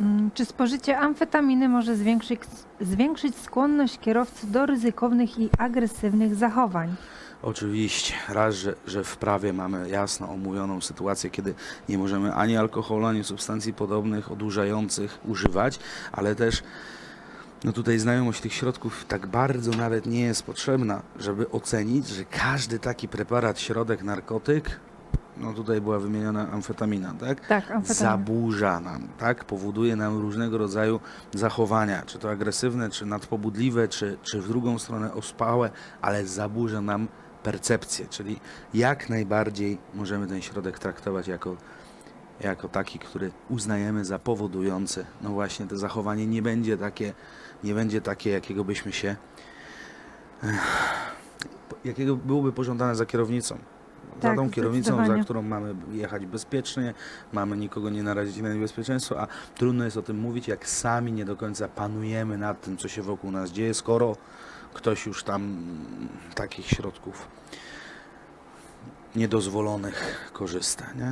Mm, Czy spożycie amfetaminy może zwiększyć, zwiększyć skłonność kierowcy do ryzykownych i agresywnych zachowań? Oczywiście, raz, że, że w prawie mamy jasno omówioną sytuację, kiedy nie możemy ani alkoholu, ani substancji podobnych, odurzających używać, ale też no tutaj znajomość tych środków tak bardzo nawet nie jest potrzebna, żeby ocenić, że każdy taki preparat, środek, narkotyk, no tutaj była wymieniona amfetamina, tak? Tak, amfetamina. zaburza nam, tak? Powoduje nam różnego rodzaju zachowania, czy to agresywne, czy nadpobudliwe, czy, czy w drugą stronę ospałe, ale zaburza nam percepcję, czyli jak najbardziej możemy ten środek traktować jako, jako taki, który uznajemy za powodujący, no właśnie to zachowanie nie będzie takie, nie będzie takie, jakiego byśmy się, jakiego byłoby pożądane za kierownicą. Za Tak, tą kierownicą, za którą mamy jechać bezpiecznie, mamy nikogo nie narazić na niebezpieczeństwo, a trudno jest o tym mówić, jak sami nie do końca panujemy nad tym, co się wokół nas dzieje, skoro ktoś już tam takich środków niedozwolonych korzysta. Nie?